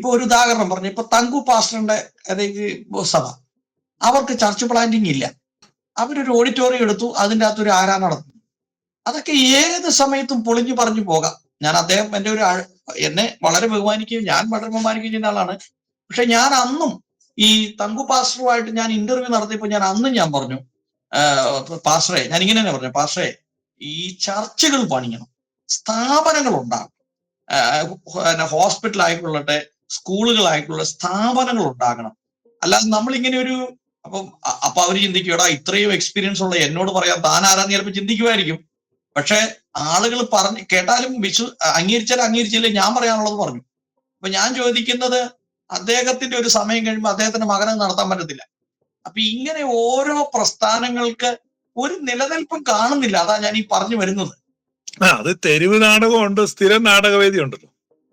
ഇപ്പൊ ഒരു ഉദാഹരണം പറഞ്ഞു. ഇപ്പൊ തങ്കു പാസ്റ്ററിന്റെ അതായത് സഭ. അവർക്ക് ചർച്ച് പ്ലാന്റിംഗ് ഇല്ല. അവരൊരു ഓഡിറ്റോറിയം എടുത്തു അതിന്റെ അകത്ത് ഒരു ആരാ നടത്തുന്നു. അതൊക്കെ ഏത് സമയത്തും പൊളിഞ്ഞു പറഞ്ഞു പോകാം. ഞാൻ അദ്ദേഹം എന്റെ ഒരു എന്നെ വളരെ ബഹുമാനിക്കുകയും ഞാൻ വളരെ ബഹുമാനിക്കുകയും ചെയ്യുന്ന ആളാണ്. പക്ഷെ ഞാൻ അന്നും ഈ തങ്കു പാസ്റ്ററുമായിട്ട് ഞാൻ ഇന്റർവ്യൂ നടത്തിയപ്പോൾ ഞാൻ അന്നും ഞാൻ പറഞ്ഞു പാസ്റ്ററെ ഞാൻ ഇങ്ങനെ തന്നെ പറഞ്ഞു പാസ്റ്ററെ ഈ ചർച്ചുകൾ പണിയണം. സ്ഥാപനങ്ങൾ ഉണ്ടാകും ഹോസ്പിറ്റൽ ആയിക്കൊള്ളട്ടെ സ്കൂളുകളായിക്കൊള്ള സ്ഥാപനങ്ങൾ ഉണ്ടാകണം അല്ലാതെ നമ്മൾ ഇങ്ങനെ ഒരു അപ്പം അപ്പൊ അവർ ചിന്തിക്കും എടാ ഇത്രയും എക്സ്പീരിയൻസ് ഉള്ള എന്നോട് പറയാൻ താൻ ആരാന്ന് ചിലപ്പോൾ ചിന്തിക്കുമായിരിക്കും. പക്ഷെ ആളുകൾ പറഞ്ഞ് കേട്ടാലും വിശ്വ അംഗീകരിച്ചാലും അംഗീകരിച്ചില്ലേ ഞാൻ പറയാനുള്ളത് പറഞ്ഞു. അപ്പൊ ഞാൻ ചോദിക്കുന്നത് അദ്ദേഹത്തിന്റെ ഒരു സമയം കഴിയുമ്പോൾ അദ്ദേഹത്തിന്റെ മകനെ നടത്താൻ പറ്റത്തില്ല. അപ്പൊ ഇങ്ങനെ ഓരോ പ്രസ്ഥാനങ്ങൾക്ക് ഒരു നിലനിൽപ്പും കാണുന്നില്ല. അതാ ഞാൻ ഈ പറഞ്ഞു വരുന്നത്. ആ അത് തെരുവ് നാടകമുണ്ട് സ്ഥിരം നാടകവേദി ഉണ്ടല്ലോ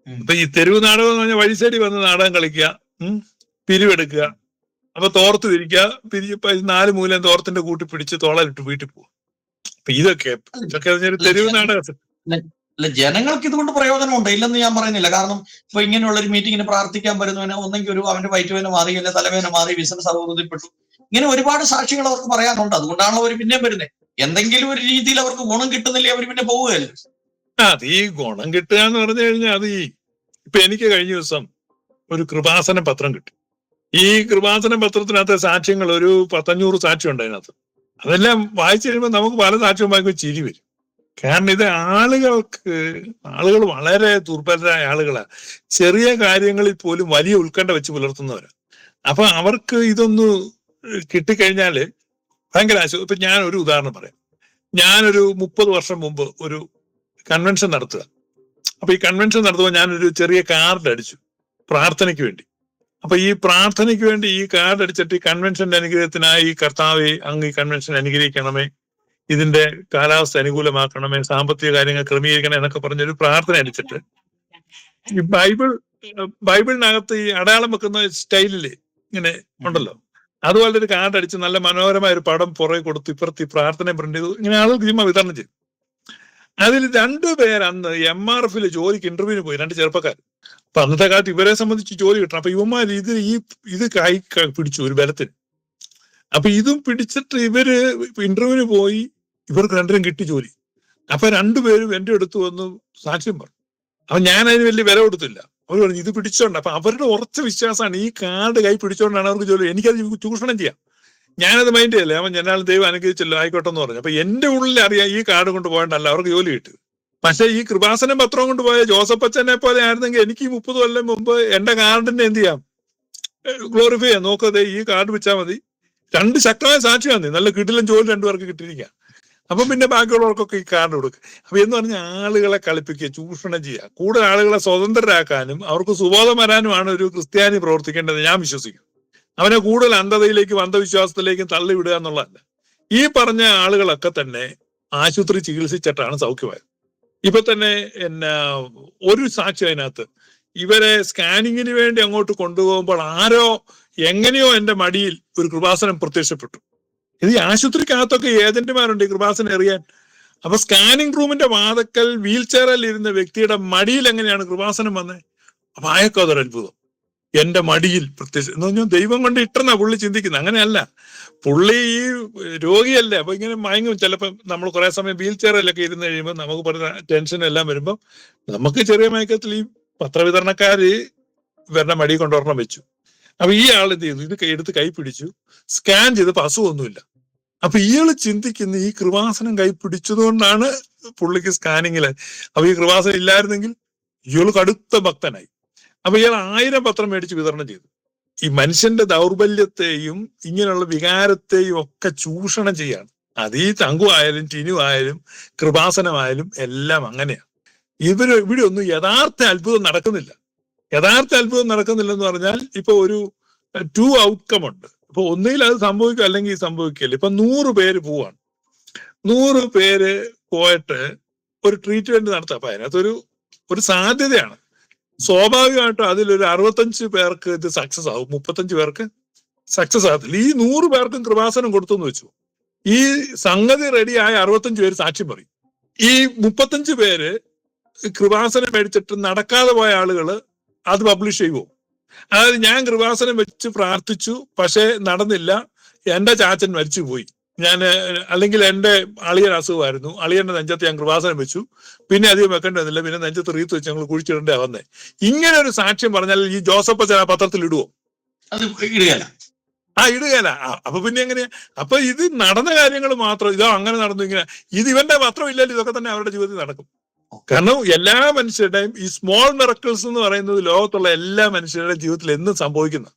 അപ്പൊ ഈ തെരുവ് നാടകം എന്ന് പറഞ്ഞാൽ വഴിസൈഡിൽ വന്ന് നാടകം കളിക്കുക പിരിവെടുക്കുക. അപ്പൊ തോർത്ത് തിരിക്കുക. പിരി നാല് മൂലം തോർത്തിന്റെ കൂട്ടി പിടിച്ച് തോളലിട്ട് വീട്ടിൽ പോകും അപ്പൊ ഇതൊക്കെ ഇതൊക്കെ തെരുവ് നാടകം. അല്ല ജനങ്ങൾക്ക് ഇതുകൊണ്ട് പ്രയോജനമുണ്ട്. ഇല്ലെന്ന് ഞാൻ പറയുന്നില്ല. കാരണം ഇപ്പൊ ഇങ്ങനെയുള്ള ഒരു മീറ്റിങ്ങിന് പ്രാർത്ഥിക്കാൻ വരുന്നവന് ഒന്നെങ്കിൽ ഒരു അവന്റെ വയറ്റുവേന മാറി അല്ലെ തലവേന മാറി ബിസിനസ് അഭിവൃദ്ധിപ്പെട്ടു ഇങ്ങനെ ഒരുപാട് സാക്ഷികൾ അവർക്ക് പറയാനുണ്ട്. അതുകൊണ്ടാണ് അവർ പിന്നെയും വരുന്നത് എന്തെങ്കിലും ഒരു രീതിയിൽ അവർക്ക് ഗുണം കിട്ടുന്നില്ലേ അവർ പിന്നെ പോവുകയല്ലേ? അത് ഈ ഗുണം കിട്ടുക എന്ന് പറഞ്ഞു കഴിഞ്ഞാൽ അത് ഈ ഇപ്പൊ എനിക്ക് കഴിഞ്ഞ ദിവസം ഒരു കൃപാസന പത്രം കിട്ടി. ഈ കൃപാസന പത്രത്തിനകത്തെ സാക്ഷ്യങ്ങൾ ഒരു പത്തഞ്ഞൂറ് സാക്ഷ്യം ഉണ്ട് അതിനകത്ത്. അതെല്ലാം വായിച്ചു കഴിയുമ്പോൾ നമുക്ക് പല സാക്ഷ്യം വായിക്കുമ്പോൾ ചിരി വരും. കാരണം ഇത് ആളുകൾക്ക് ആളുകൾ വളരെ ദുർബലരായ ആളുകളാണ് ചെറിയ കാര്യങ്ങളിൽ പോലും വലിയ ഉത്കണ്ഠ വെച്ച് പുലർത്തുന്നവരാ. അപ്പൊ അവർക്ക് ഇതൊന്ന് കിട്ടിക്കഴിഞ്ഞാൽ ഭയങ്കര ആശയം ഇപ്പൊ ഞാൻ ഒരു ഉദാഹരണം പറയാം. ഞാനൊരു മുപ്പത് വർഷം മുമ്പ് ഒരു കൺവെൻഷൻ നടത്തുക. അപ്പൊ ഈ കൺവെൻഷൻ നടത്തുമ്പോൾ ഞാനൊരു ചെറിയ കാർഡ് അടിച്ചു പ്രാർത്ഥനയ്ക്ക് വേണ്ടി. അപ്പൊ ഈ പ്രാർത്ഥനയ്ക്ക് വേണ്ടി ഈ കാർഡ് അടിച്ചിട്ട് ഈ കൺവെൻഷന്റെ അനുഗ്രഹത്തിനായി കർത്താവെ അങ്ങ് ഈ കൺവെൻഷൻ അനുഗ്രഹിക്കണമേ. ഇതിന്റെ കാലാവസ്ഥ അനുകൂലമാക്കണമേ സാമ്പത്തിക കാര്യങ്ങൾ ക്രമീകരിക്കണം എന്നൊക്കെ പറഞ്ഞൊരു പ്രാർത്ഥന അടിച്ചിട്ട്. ഈ ബൈബിൾ ബൈബിളിനകത്ത് ഈ അടയാളം വെക്കുന്ന സ്റ്റൈലിൽ ഇങ്ങനെ ഉണ്ടല്ലോ. അതുപോലെ ഒരു കാർഡ് അടിച്ച് നല്ല മനോഹരമായ ഒരു പടം പുറകെ കൊടുത്ത് ഇപ്പുറത്ത് ഈ പ്രാർത്ഥന പ്രിന്റ് ചെയ്തു. ഇങ്ങനെ ആളുകൾ ചുമ്മാ വിതരണം ചെയ്തു. അതിൽ രണ്ടുപേർ അന്ന് എം ആർ എഫിൽ ജോലിക്ക് ഇന്റർവ്യൂവിന് പോയി രണ്ട് ചെറുപ്പക്കാർ അപ്പൊ അന്നത്തെ കാലത്ത് ഇവരെ സംബന്ധിച്ച് ജോലി കിട്ടണം. അപ്പൊ ഇവന്മാർ ഇത് ഈ ഇത് കൈ പിടിച്ചു ഒരു ബലത്തിന്. അപ്പൊ ഇതും പിടിച്ചിട്ട് ഇവർ ഇന്റർവ്യൂവിന് പോയി ഇവർക്ക് രണ്ടിനും കിട്ടി ജോലി. അപ്പൊ രണ്ടുപേരും എന്റെ അടുത്ത് വന്ന് സാക്ഷ്യം പറഞ്ഞു. അപ്പൊ ഞാൻ അതിന് വലിയ വില കൊടുത്തില്ല. അവർ പറഞ്ഞു ഇത് പിടിച്ചോണ്ട്. അപ്പൊ അവരുടെ ഉറച്ച വിശ്വാസമാണ് ഈ കാർഡ് കൈ പിടിച്ചോണ്ടാണ് അവർക്ക് ജോലി. എനിക്കത് ചൂഷണം ചെയ്യാം. ഞാനത് മൈൻഡ് ചെയ്യല്ലേ? അവൻ ഞാനാൾ ദൈവം അനുഗ്രഹിച്ചല്ലോ ആയിക്കോട്ടെ എന്ന് പറഞ്ഞു. അപ്പൊ എന്റെ ഉള്ളിൽ അറിയാം ഈ കാർഡ് കൊണ്ട് പോയിട്ടല്ല അവർക്ക് ജോലി കിട്ടും. പക്ഷെ ഈ കൃപാസനം പത്രം കൊണ്ട് പോയ ജോസഫ് അച്ഛനെ പോലെ ആയിരുന്നെങ്കിൽ എനിക്ക് മുപ്പത് കൊല്ലം മുമ്പ് എന്റെ കാർഡിനെ എന്ത് ചെയ്യാം? ഗ്ലോറിഫൈ ചെയ്യാം. നോക്കതെ ഈ കാർഡ് വെച്ചാൽ മതി. രണ്ട് ശക്തമായ സാക്ഷിയാണ് നല്ല കിട്ടിലും ജോലി രണ്ടുപേർക്ക് കിട്ടിയിരിക്കുക അപ്പൊ പിന്നെ ബാക്കിയുള്ളവർക്കൊക്കെ ഈ കാർഡ് കൊടുക്കുക അപ്പൊ എന്ന് പറഞ്ഞാൽ ആളുകളെ കളിപ്പിക്കുക ചൂഷണം ചെയ്യുക കൂടുതൽ ആളുകളെ സ്വതന്ത്രരാക്കാനും അവർക്ക് സുബോധം വരാനുമാണ് ഒരു ക്രിസ്ത്യാനി പ്രവർത്തിക്കേണ്ടത് ഞാൻ വിശ്വസിക്കുന്നു. അവനെ കൂടുതൽ അന്ധതയിലേക്കും അന്ധവിശ്വാസത്തിലേക്കും തള്ളിവിടുക എന്നുള്ളതല്ല. ഈ പറഞ്ഞ ആളുകളൊക്കെ തന്നെ ആശുപത്രി ചികിത്സിച്ചിട്ടാണ് സൗഖ്യമായത്. ഇപ്പൊ തന്നെ എന്നാ ഒരു സാക്ഷി അതിനകത്ത്. ഇവരെ സ്കാനിങ്ങിന് വേണ്ടി അങ്ങോട്ട് കൊണ്ടുപോകുമ്പോൾ ആരോ എങ്ങനെയോ എന്റെ മടിയിൽ ഒരു കൃപാസനം പ്രത്യക്ഷപ്പെട്ടു. ഇത് ഈ ആശുപത്രിക്കകത്തൊക്കെ ഏജന്റുമാരുണ്ട് ഈ കൃപാസനം എറിയാൻ. അപ്പൊ സ്കാനിങ് റൂമിന്റെ വാതക്കൽ വീൽ ചെയറിൽ ഇരുന്ന വ്യക്തിയുടെ മടിയിൽ എങ്ങനെയാണ് കൃപാസനം വന്നത് അപ്പൊ അത്ഭുതം. എന്റെ മടിയിൽ പ്രത്യക്ഷ എന്ന് പറഞ്ഞാൽ ദൈവം കൊണ്ട് ഇട്ടെന്നാ പുള്ളി ചിന്തിക്കുന്നത് അങ്ങനെയല്ല. പുള്ളി ഈ രോഗിയല്ലേ. അപ്പൊ ഇങ്ങനെ മയങ്ങും. ചിലപ്പോൾ നമ്മൾ കുറെ സമയം വീൽ ചെയറിലൊക്കെ ഇരുന്ന് കഴിയുമ്പോൾ നമുക്ക് പറഞ്ഞ ടെൻഷൻ എല്ലാം വരുമ്പോൾ നമുക്ക് ചെറിയ മയക്കത്തിൽ ഈ പത്രവിതരണക്കാര് ഇവരുടെ മടി കൊണ്ടുവരണം വെച്ചു. അപ്പൊ ഈ ആൾ എന്ത് ചെയ്തു? ഇത് എടുത്ത് കൈ പിടിച്ചു. സ്കാൻ ചെയ്തപ്പോ അസുഖമൊന്നുമില്ല. അപ്പൊ ഇയാൾ ചിന്തിക്കുന്ന ഈ കൃപാസനം കൈ പിടിച്ചതുകൊണ്ടാണ് പുള്ളിക്ക് സ്കാനിങ്ങിൽ അപ്പൊ ഈ കൃപാസനം ഇല്ലായിരുന്നെങ്കിൽ ഇയാൾ കടുത്ത ഭക്തനായി. അപ്പൊ ഇയാൾ ആയിരം പത്രം മേടിച്ച് വിതരണം ചെയ്തു. ഈ മനുഷ്യന്റെ ദൗർബല്യത്തെയും ഇങ്ങനെയുള്ള വികാരത്തെയും ഒക്കെ ചൂഷണം ചെയ്യാണ്. അത് ഈ തങ്കു ആയാലും ടിനു ആയാലും കൃപാസനമായാലും എല്ലാം അങ്ങനെയാണ് ഇവർ ഇവിടെ ഒന്നും യഥാർത്ഥ അത്ഭുതം നടക്കുന്നില്ല. യഥാർത്ഥ അത്ഭുതം നടക്കുന്നില്ലെന്ന് പറഞ്ഞാൽ ഇപ്പൊ ഒരു ടു ഔട്ട്കം ഉണ്ട്. ഇപ്പൊ ഒന്നുകിൽ അത് സംഭവിക്കും അല്ലെങ്കിൽ സംഭവിക്കില്ല. ഇപ്പൊ നൂറ് പേര് പോവാണ്. നൂറ് പേര് പോയിട്ട് ഒരു ട്രീറ്റ്മെന്റ് നടത്താം. അപ്പൊ അതിനകത്തൊരു ഒരു സാധ്യതയാണ്. സ്വാഭാവികമായിട്ടും അതിലൊരു അറുപത്തഞ്ച് പേർക്ക് ഇത് സക്സസ് ആവും മുപ്പത്തഞ്ച് പേർക്ക് സക്സസ് ആകത്തില്ല. ഈ നൂറ് പേർക്കും കൃപാസനം കൊടുത്തു എന്ന് വെച്ചു. ഈ സംഗതി റെഡിയായ അറുപത്തഞ്ച് പേര് സാക്ഷ്യം പറയും. ഈ മുപ്പത്തഞ്ച് പേര് കൃപാസനം മേടിച്ചിട്ട് നടക്കാതെ പോയ ആളുകൾ അത് പബ്ലിഷ് ചെയ്യുമോ അതായത് ഞാൻ കൃപാസനം വെച്ച് പ്രാർത്ഥിച്ചു പക്ഷേ നടന്നില്ല. എന്റെ ചാച്ചൻ മരിച്ചുപോയി. ഞാൻ അല്ലെങ്കിൽ എന്റെ അളിയൻ അസുഖമായിരുന്നു. അളിയന്റെ നെഞ്ചത്ത് ഞാൻ കൃപാസനം വെച്ചു. പിന്നെ അധികം വെക്കേണ്ടി വന്നില്ല. പിന്നെ നെഞ്ചത്ത് റീത്ത് വെച്ച് ഞങ്ങൾ കുഴിച്ചിടേണ്ട വന്നേ. ഇങ്ങനെ ഒരു സാക്ഷ്യം പറഞ്ഞാൽ ഈ ജോസഫ് അച്ഛൻ ആ പത്രത്തിൽ ഇടുവോ? അത് ഇടുകയല്ല ആ ഇടുകയല്ല അപ്പൊ പിന്നെ എങ്ങനെയാ അപ്പൊ ഇത് നടന്ന കാര്യങ്ങൾ മാത്രം ഇതോ അങ്ങനെ നടന്നു ഇങ്ങനെ. ഇത് ഇവന്റെ പത്രം ഇല്ലല്ലോ ഇതൊക്കെ തന്നെ അവരുടെ ജീവിതത്തിൽ നടക്കും. കാരണം എല്ലാ മനുഷ്യരുടെയും ഈ സ്മോൾ മിറക്കിൾസ് എന്ന് പറയുന്നത് ലോകത്തുള്ള എല്ലാ മനുഷ്യരുടെയും ജീവിതത്തിൽ എന്നും സംഭവിക്കുന്ന.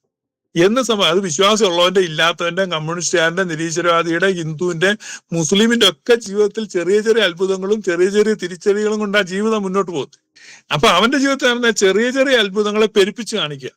എന്ന് സമയം അത് വിശ്വാസമുള്ളവന്റെ ഇല്ലാത്തവന്റെ കമ്മ്യൂണിസ്റ്റുകാരന്റെ നിരീശ്വരവാദിയുടെ ഹിന്ദുവിന്റെ മുസ്ലിമിന്റെ ഒക്കെ ജീവിതത്തിൽ ചെറിയ ചെറിയ അത്ഭുതങ്ങളും ചെറിയ ചെറിയ തിരിച്ചടികളും കൊണ്ട് ആ ജീവിതം മുന്നോട്ട് പോകും. അപ്പൊ അവന്റെ ജീവിതത്തിൽ നടന്ന ചെറിയ ചെറിയ അത്ഭുതങ്ങളെ പെരുപ്പിച്ച് കാണിക്കുക.